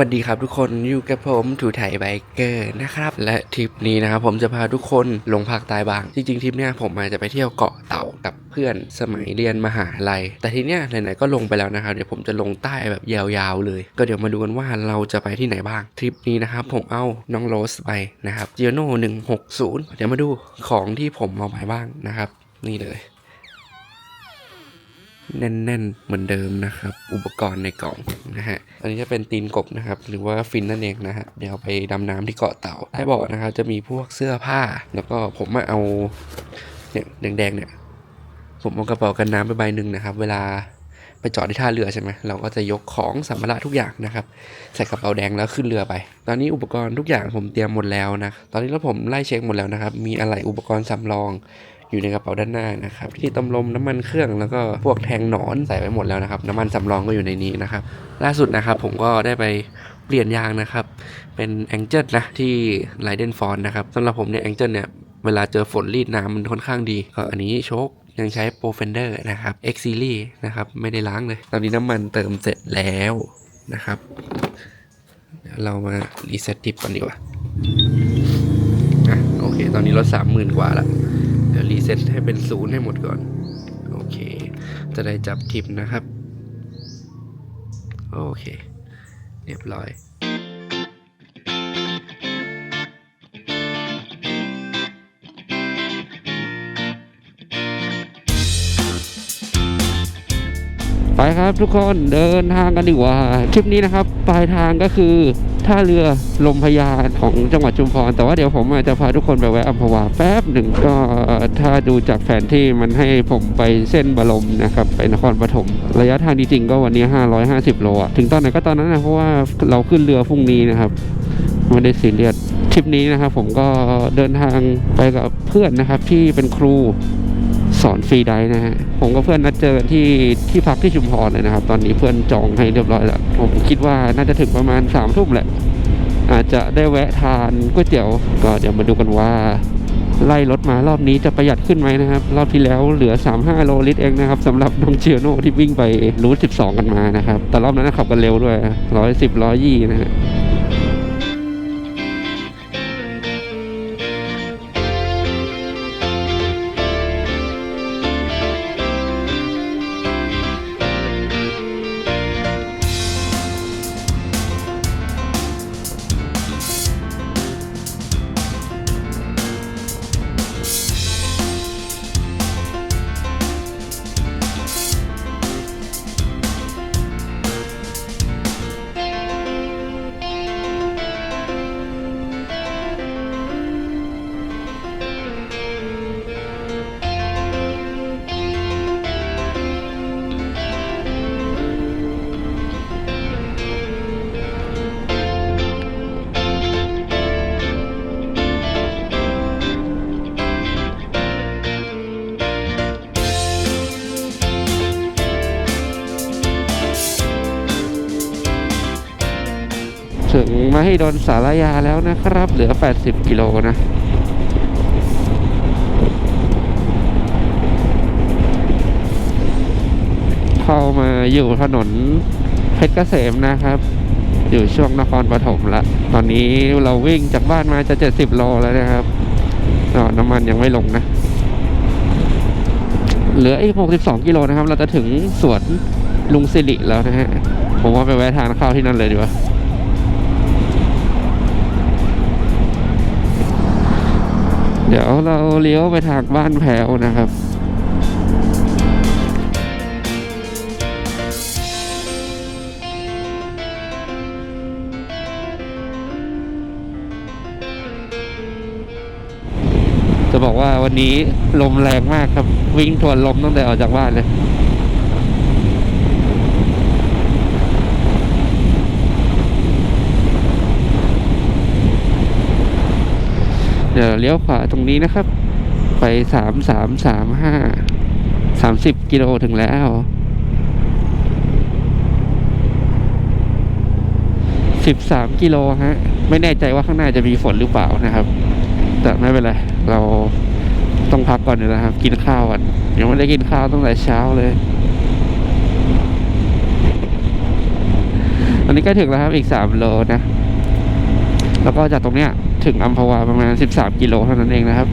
สวัสดีครับทุกคนอยู่กับผมถูไถไบเกอร์นะครับ และทริปนี้นะครับผมจะพาทุกคนลงภาคใต้บ้าง จริงๆทริปเนี้ยผมมาจะไปเที่ยวเกาะเต่ากับเพื่อนสมัยเรียนมหาลัย แต่ทีเนี้ยไหนๆก็ลงไปแล้วนะครับเดี๋ยวผมจะลงใต้แบบยาวๆเลย ก็เดี๋ยวมาดูกันว่าเราจะไปที่ไหนบ้างทริปนี้นะครับผมเอาน้องโรสไปนะครับเจียโน่หนึ่งหกศูนย์เดี๋ยวมาดูของที่ผมเอาไปบ้างนะครับ นี่เลย แน่น ๆ เหมือนเดิมนะครับ อุปกรณ์ในกล่องนะฮะ อันนี้จะเป็นตีนกบนะครับ หรือว่าฟินนั่นเองนะฮะ เดี๋ยวไปดำน้ำที่เกาะเต่าใต้บาะนะครับ จะมีพวกเสื้อผ้า แล้วก็ผมมาเอาเนี่ยแดงๆเนี่ย ผมเอากระเป๋ากันน้ำไปใบหนึ่งนะครับ เวลาไปจอดที่ท่าเรือใช่ไหมเราก็จะยกของสัมภาระทุกอย่างนะครับ ใส่กระเป๋าแดงแล้วขึ้นเรือไป ตอนนี้อุปกรณ์ทุกอย่างผมเตรียมหมดแล้วนะ ตอนนี้แล้วผมไล่เช็คหมดแล้วนะครับ มีอะไรอุปกรณ์สำรอง อยู่ในกระเป๋าด้านหน้านะครับที่ตำลมน้ำมันเครื่องแล้วก็พวกแทงหนอนใส่ไว้หมดแล้วนะครับน้ำมันสำรองก็อยู่ในนี้นะครับล่าสุดนะครับผมก็ได้ไปเปลี่ยนยางนะครับ เป็นแองเจิลนะที่ไรเดนฟอนนะครับสำหรับผมเนี่ยแองเจิลเนี่ยเวลาเจอฝนรีดน้ำมันค่อนข้างดี ก็อันนี้โชคยังใช้โปรเฟนเดอร์นะครับ X Series นะครับ ไม่ได้ล้างเลย ตอนนี้น้ำมันเติมเสร็จแล้วนะครับ เรามารีเซ็ตทิปก่อนดีกว่าอะโอเค ตอนนี้ลดสามหมื่นกว่าละเดี๋ยว ซ็ตให้เป็นศูนย์ให้หมดก่อน โอเค จะได้จับทิปนะครับ โอเค เรียบร้อยไปครับทุกคนเดินทางกันดีกว่าทริปนี้นะครับ ปลายทางก็คือ ท่าเรือลมพญาของจังหวัดชุมพร แต่ว่าเดี๋ยวผมอาจจะพาทุกคนไปแวะอัมพวาแป๊บหนึ่งก็ถ้าดูจากแผนที่มันให้ผมไปเส้นบรมนะครับไปนครปฐมระยะทางจริงๆก็วันนี้ 550 โลอะถึงตอนไหนก็ตอนนั้นนะเพราะว่าเราขึ้นเรือพรุ่งนี้นะครับไม่ได้ซีเรียสทริปนี้นะครับผมก็เดินทางไปกับเพื่อนนะครับที่เป็นครู สอนฟรีไดฟ์นะฮะผมกับเพื่อนนัดเจอกันที่ที่พักที่ชุมพรเลยนะครับ ตอนนี้เพื่อนจองให้เรียบร้อยแล้ว ผมคิดว่าน่าจะถึงประมาณสามทุ่มแหละ อาจจะได้แวะทานก๋วยเตี๋ยวก็เดี๋ยวมาดูกันว่า ไล่รถมารอบนี้จะประหยัดขึ้นไหมนะครับ รอบที่แล้วเหลือ 35 โลลิตรเองนะครับสำหรับน้องเชียโนที่วิ่งไปรูท12 กันมานะครับ แต่รอบนั้นขับกันเร็วด้วย 110 120นะฮะ งมาให้ดนสารยาแล้วนะครับ เหลือ 80 กิโลนะเข้ามาอยู่ถนนเพชรเกษมนะครับ อยู่ช่วงนครปฐมละ ตอนนี้เราวิ่งจากบ้านมาจะ 70 โลแล้วนะครับน้ำมันยังไม่ลงนะ เหลืออีก 62 กิโลนะครับ เราจะถึงสวนลุงสิริแล้วนะฮะ ผมว่าไปแวะทานข้าวที่นั่นเลยดีกว่า เดี๋ยวเราเลี้ยวไปทางบ้านแพ้วนะครับจะบอกว่าวันนี้ลมแรงมากครับวิ่งทวนลมตั้งแต่ออกจากบ้านเลย ดี๋ยวเลี้ยวขวาตรงนี้นะครับ ไปสามสามสามห้าสามสิบกิโลถึงแล้วสิบสามกิโลฮะ ไม่แน่ใจว่าข้างหน้าจะมีฝนหรือเปล่านะครับ แต่ไม่เป็นไร เราต้องพักก่อนอยู่แล้วครับ กินข้าวก่อนยังไม่ได้กินข้าวตั้งแต่เช้าเลยอันนี้ใกล้ถึงแล้วครับอีก3โลนะ แล้วก็จากตรงเนี้ย ถึงอัมพวาประมาณ 13 กิโลเท่านั้นเองนะครับ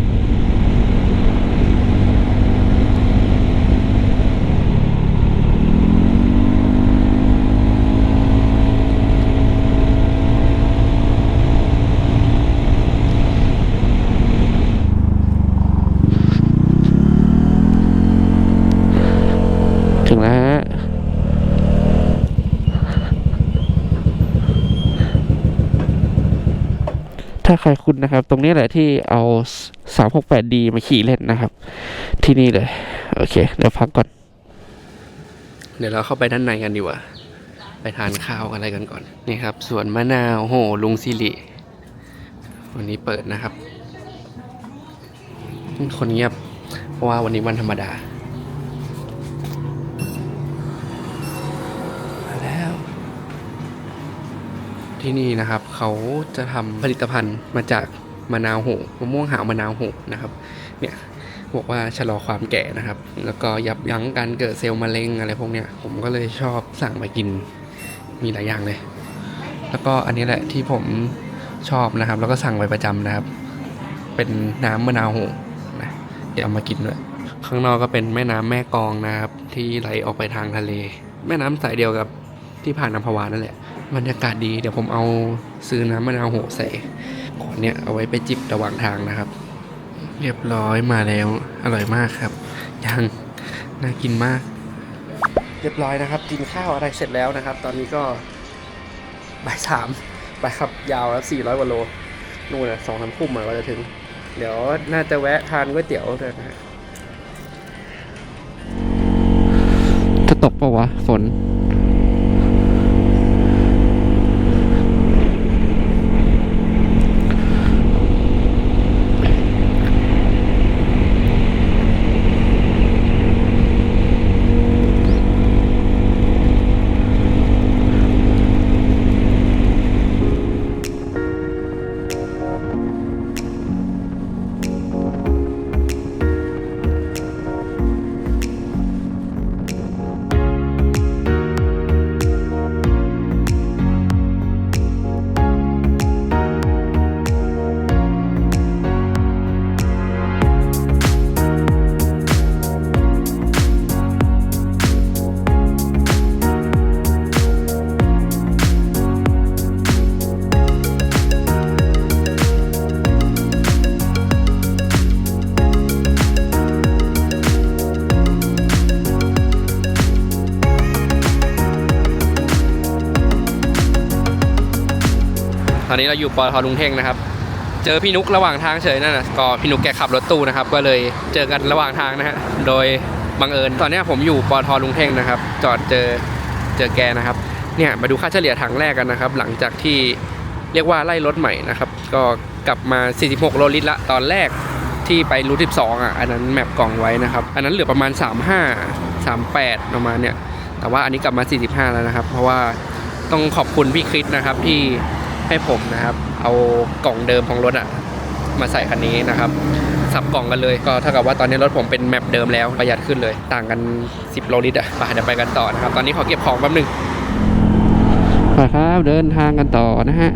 ใครคุ้นะครับ ตรงนี้แหละที่เอา 368D มาขี่เล่นนะครับ ที่นี่เลย โอเค เดี๋ยวพักก่อน เดี๋ยวเราเข้าไปด้านในกันดีกว่า ไปทานข้าวอะไรกันก่อน นี่ครับสวนมะนาวโหลุงซิริ วันนี้เปิดนะครับ คนเงียบ เพราะว่าวันนี้วันธรรมดา ที่นี่นะครับ เขาจะทำผลิตภัณฑ์มาจากมะนาวโหมะม่วงหาวมะนาวโหนะครับ เนี่ยบอกว่าชะลอความแก่นะครับ แล้วก็ยับยั้งการเกิดเซลล์มะเร็งอะไรพวกเนี้ย ผมก็เลยชอบสั่งมากิน มีหลายอย่างเลย แล้วก็อันนี้แหละที่ผมชอบนะครับ แล้วก็สั่งไว้ประจำนะครับ เป็นน้ำมะนาวโหนะเดี๋ยวเอามากินด้วย ข้างนอกก็เป็นแม่น้ำแม่กองนะครับ ที่ไหลออกไปทางทะเล แม่น้ำสายเดียวกับที่ผ่านอัมพวานั่นแหละ บรรยากาศดีเดี๋ยวผมเอาซื้อน้ำมะนาวโหใส่ขวดเนี่ยเอาไว้ไปจิบระหว่างทางนะครับ เรียบร้อยมาแล้วอร่อยมากครับ ยังน่ากินมาก เรียบร้อยนะครับ กินข้าวอะไรเสร็จแล้วนะครับ ตอนนี้ก็บ่ายสามไปครับยาวแล้วสี่ร้อยกว่าโลนู่นนะสองสามทุ่มอะก็จะถึง เดี๋ยวน่าจะแวะทานก๋วยเตี๋ยวด้วยนะฮะจะตกปะวะฝน อนนี้เราอยู่ปอทลุงเท่งนะครับ เจอพี่นุกระหว่างทางเฉยนั่นนะก็พี่นุกแกขับรถตู้นะครับ ก็เลยเจอกันระหว่างทางนะฮะ โดยบังเอิญ ตอนนี้ผมอยู่ปอทลุงเท่งนะครับ จอดเจอเจอแกนะครับ เนี่ยมาดูค่าเฉลี่ยถังแรกกันนะครับ หลังจากที่เรียกว่าไล่รถใหม่นะครับ ก็กลับมา 46 โลลิตรละ ตอนแรกที่ไปรูท12อะ อันนั้นแมปกล่องไว้นะครับ อันนั้นเหลือประมาณ 35 38 ประมาณเนี่ย แต่ว่าอันนี้กลับมา 45 แล้วนะครับ เพราะว่าต้องขอบคุณพี่คริสนะครับที่ ให้ผมนะครับ เอากล่องเดิมของรถอะมาใส่คันนี้นะครับ สับกล่องกันเลย ก็เท่ากับว่าตอนนี้รถผมเป็นแมปเดิมแล้วประหยัดขึ้นเลย ต่างกัน 10 โลลิตรอะไปเดี๋ยวไปกันต่อนะครับ ตอนนี้ขอเก็บของแป๊บนึงครับเดินทางกันต่อนะฮะ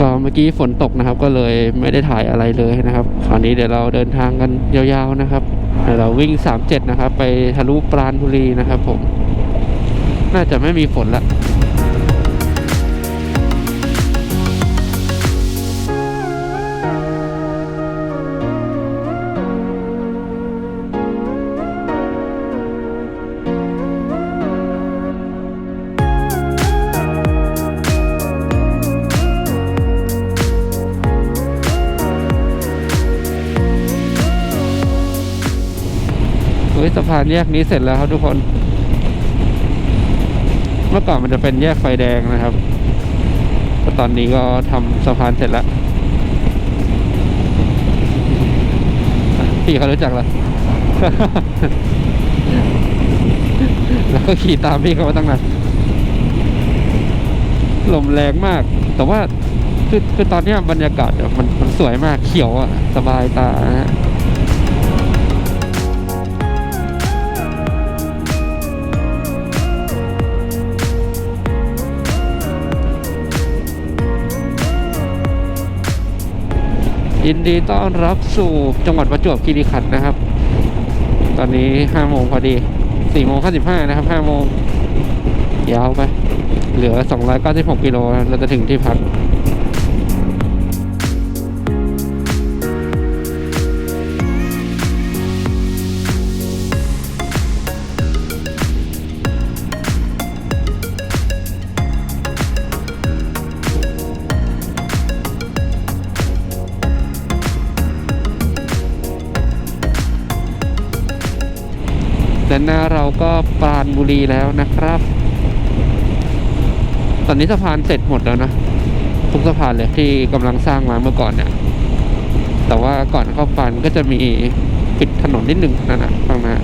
ก็เมื่อกี้ฝนตกนะครับ ก็เลยไม่ได้ถ่ายอะไรเลยนะครับคราวนี้เดี๋ยวเราเดินทางกันยาวๆนะครับเดี๋ยวเราวิ่ง 37 นะครับ ไปทะลุปราณบุรีนะครับ ผม น่าจะไม่มีฝนละ พานแยกนี้เสร็จแล้วครับทุกคน เมื่อก่อนมันจะเป็นแยกไฟแดงนะครับแต่ตอนนี้ก็ทำสะพานเสร็จแล้ว พี่เขารู้จักเหรอแล้วก็ขี่ตามพี่เขามาตั้งนานลมแรงมาก แต่ว่าคือคือตอนนี้บรรยากาศมันมันสวยมากเขียวอะ สบายตานะฮะ ยินดีต้อนรับสู่จังหวัดประจวบคีรีขันธ์นะครับ ตอนนี้ห้าโมงพอดีสี่โมงห้าสิบห้านะครับห้าโมงยาวไป เหลือสองร้อยเก้าสิบหกกิโลเราจะถึงที่พัก หน้าเราก็ปราณบุรีแล้วนะครับ ตอนนี้สะพานเสร็จหมดแล้วนะทุกสะพานเลยที่กำลังสร้างมาเมื่อก่อนเนี่ย แต่ว่าก่อนเข้าปานก็จะมีปิดถนนนิดนึงนั่นนะข้างหน้า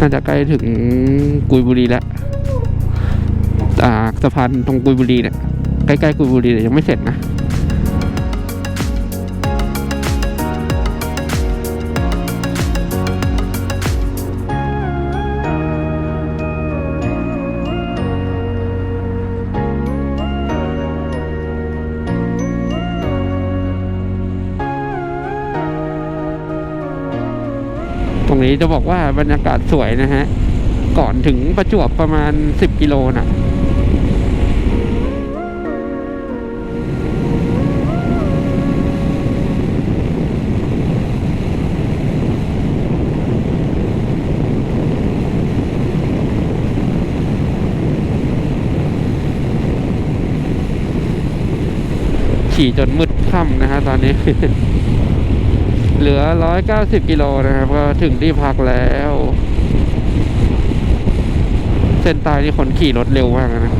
น่าจะใกล้ถึงกุยบุรีแล้วอ่าสะพานตรงกุยบุรีเนี่ยใกล้ๆกุยบุรีแต่ยังไม่เสร็จนะ ตรงนี้จะบอกว่าบรรยากาศสวยนะฮะ ก่อนถึงประจวบประมาณ 10 กิโลน่ะขี่จนมืดค่ำนะฮะตอนนี้ เหลือ 190 กิโลนะครับ ก็ถึงที่พักแล้ว เส้นตายนี่คนขี่รถเร็วมากนะ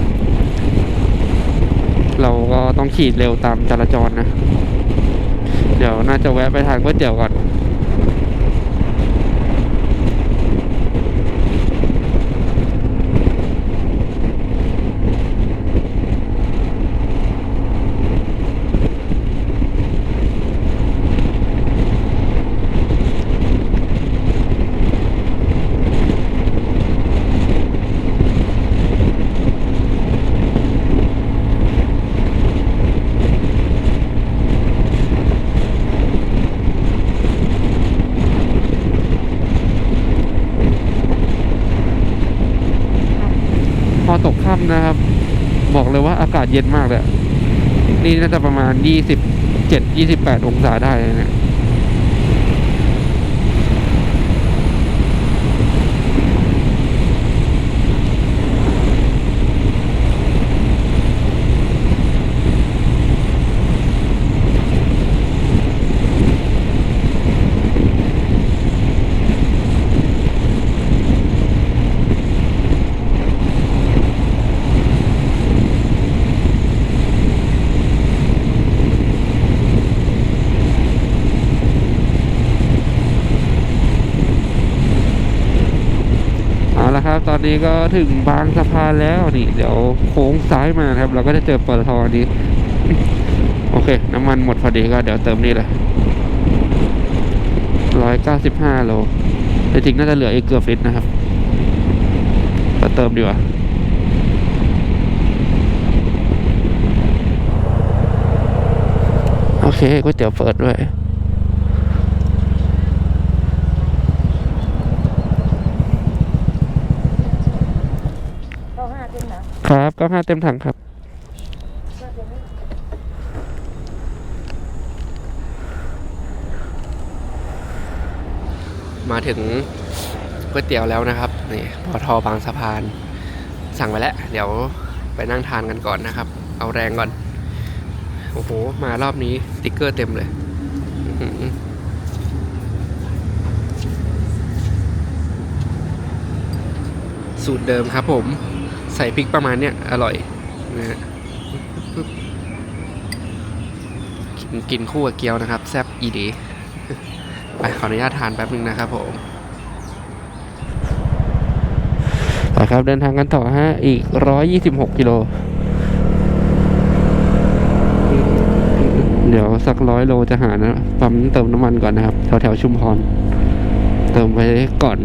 เราก็ต้องขี่เร็วตามจราจรนะ เดี๋ยวน่าจะแวะไปทานก๋วยเตี๋ยวก่อน พอตกค่ำ นะครับ บอกเลยว่าอากาศเย็นมากเลย นี่น่าจะประมาณ 27 28 องศาได้เลยเนะ นี้ก็ถึงบางสะพานแล้วนี่ เดี๋ยวโค้งซ้ายมาครับ เราก็จะเจอปตทนี้ โอเค น้ำมันหมดพอดีก็เดี๋ยวเติมนี่เลยร้อยเก้าสิบห้าโลแต่จริงน่าจะเหลืออีกเกือบลิตรนะครับแต่เติมดีกว่าโอเคก๋วยเตี๋ยวเปิดด้วย เข้าห้าเต็มนะ ครับก็ห้าเต็มถังครับ มาถึงก๋วยเตี๋ยวแล้วนะครับนี่ปอทอบางสะพาน สั่งไปแล้ว เดี๋ยวไปนั่งทานกันก่อนนะครับ เอาแรงก่อน โอ้โห มารอบนี้สติ๊กเกอร์เต็มเลยสูตรเดิมครับผม ใส่พริกประมาณเนี้ยอร่อยนะฮะกินคู่กับเกี๊ยวนะครับ แซ่บอีดีไปขออนุญาตทานแป๊บนึงนะครับผมต่อครับเดินทางกันต่อฮะอีก 126 กิโล เดี๋ยวสักร้อยโลจะหานะปั๊มเติมน้ำมันก่อนนะครับ แถวแถวๆชุมพร เติมไปก่อน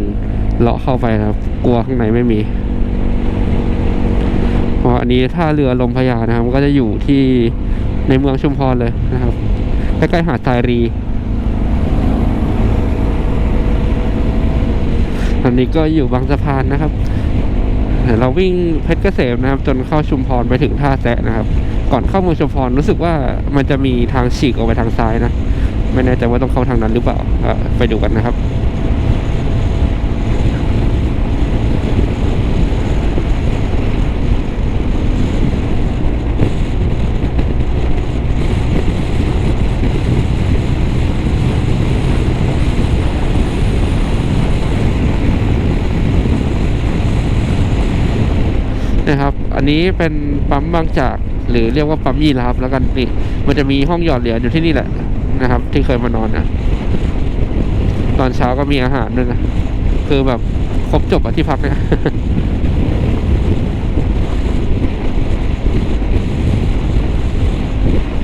เลาะเข้าไปนะครับ กลัวข้างในไม่มี เพราะอันนี้ท่าเรือลมพยานะครับก็จะอยู่ที่ในเมืองชุมพรเลยนะครับใกล้ๆหาดทรายรี อันนี้ก็อยู่บางสะพานนะครับเราวิ่งเพชรเกษมนะครับ จนเข้าชุมพรไปถึงท่าแซะนะครับ ก่อนเข้าเมืองชุมพรรู้สึกว่ามันจะมีทางฉีกออกไปทางซ้ายนะ ไม่แน่ใจว่าต้องเข้าทางนั้นหรือเปล่าไปดูกันนะครับ นะครับ อันนี้เป็นปั๊มบางจาก หรือเรียกว่าปั๊มยีราฟแล้วกันนี่ มันจะมีห้องหยอดเหรียญอยู่ที่นี่แหละนะครับ ที่เคยมานอนนะตอนเช้าก็มีอาหารด้วยนะคือแบบครบจบอะที่พักเนี่ย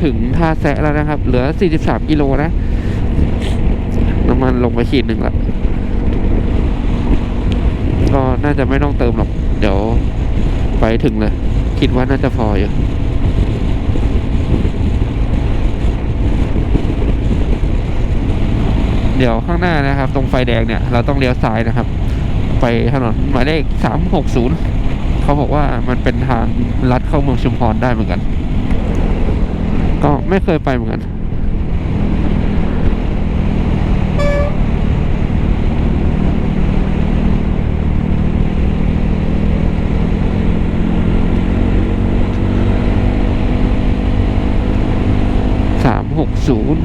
ถึงท่าแซะแล้วนะครับ เหลือ 43 กิโลนะ น้ำมันลงไปขีดหนึ่งละ ก็น่าจะไม่ต้องเติมหรอก เดี๋ยว ไปถึงเลย คิดว่าน่าจะพออยู่เดี๋ยวข้างหน้านะครับ ตรงไฟแดงเนี่ย เราต้องเลี้ยวซ้ายนะครับ ไปถนนหมายเลขสามหกศูนย์เขาบอกว่ามันเป็นทางลัดเข้าเมืองชุมพรได้เหมือนกัน ก็ไม่เคยไปเหมือนกัน สามหก ศูนย์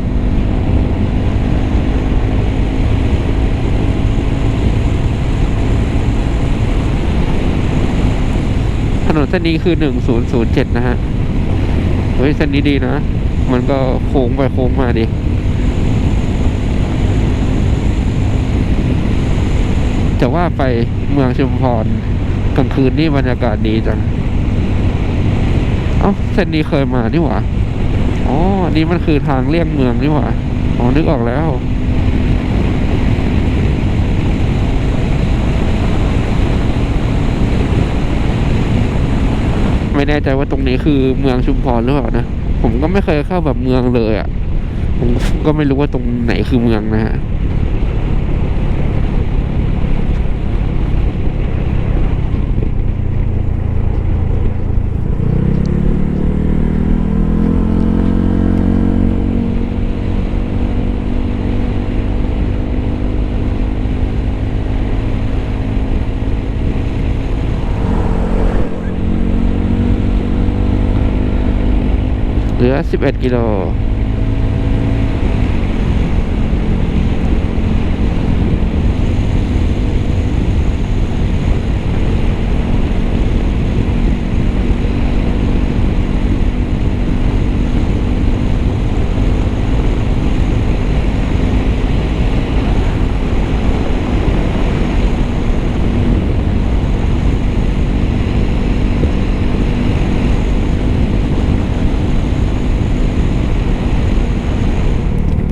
ถนนเส้นนี้คือหนึ่งศูนย์ศูนย์เจ็ดนะฮะ เฮ้ยเส้นนี้ดีนะ มันก็โค้งไปโค้งมาดีจะว่าไปเมืองชุมพรกลางคืนนี่บรรยากาศดีจัง เอ้า เส้นนี้เคยมานี่หว่า อ๋อ นี่มันคือทางเลี่ยงเมืองนี่หว่า อ๋อ นึกออกแล้ว ไม่แน่ใจว่าตรงนี้คือเมืองชุมพรหรือเปล่านะ ผมก็ไม่เคยเข้าแบบเมืองเลยอะ่ะ ผมก็ไม่รู้ว่าตรงไหนคือเมืองนะฮะ ลือ 11 กิโล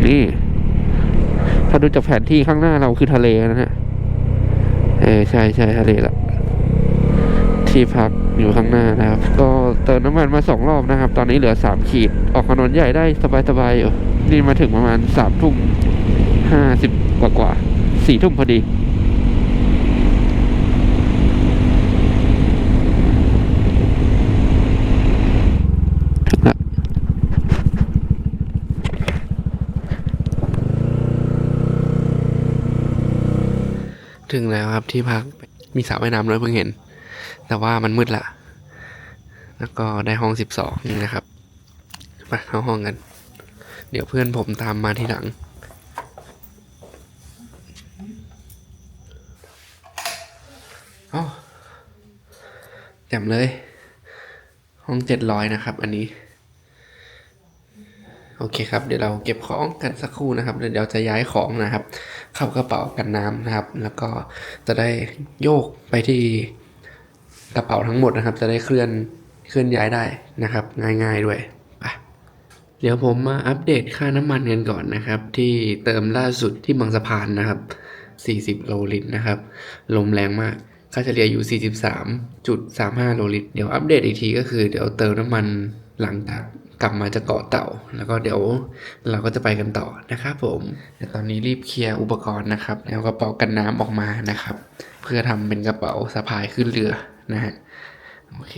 นี่ ถ้า ดูจากแผนที่ข้างหน้าเราคือทะเลนะฮะเออใช่ใช่ทะเลละที่พักอยู่ข้างหน้านะครับ ก็เติมน้ำมันมาสองรอบนะครับ ตอนนี้เหลือสามขีด ออกถนนใหญ่ได้สบายๆอยู่นี่มาถึงประมาณสามทุ่มห้าสิบกว่ากว่าสี่ทุ่มพอดี ถึงละ ถึ งแล้วครับที่พักมีสระว่ายน้ำด้วยเพิ่งเห็น แต่ว่ามันมืดละแล้วก็ได้ห้องสิบสองนะครับไปเข้าห้องกัน เดี๋ยวเพื่อนผมตามมาทีหลังอ๋อแจ่มเลย ห้องเจ็ดร้อยนะครับ อันนี้ โอเคครับเดี๋ยวเราเก็บของกันสักครู่นะครับเดี๋ยวจะย้ายของนะครับ เข้ากระเป๋ากันน้ำนะครับ แล้วก็จะได้โยกไปที่กระเป๋าทั้งหมดนะครับ จะได้เคลื่อนเคลื่อนย้ายได้นะครับ ง่าย ๆด้วยไปเดี๋ยวผมมาอัปเดตค่าน้ำมันกันก่อนนะครับ ที่เติมล่าสุดที่บางสะพานนะครับ 40 โลลิตรนะครับ ลมแรงมาก ค่าเฉลี่ยอยู่ 43.35 โลลิตร เดี๋ยวอัปเดตอีกทีก็คือเดี๋ยวเติมน้ำมัน หลังจากกลับมาจากเกาะเต่า แล้วก็เดี๋ยวเราก็จะไปกันต่อนะครับผมแต่ตอนนี้รีบเคลียร์อุปกรณ์นะครับ แล้วกระเป๋ากันน้ำออกมานะครับ เพื่อทำเป็นกระเป๋าสะพายขึ้นเรือนะฮะโอเค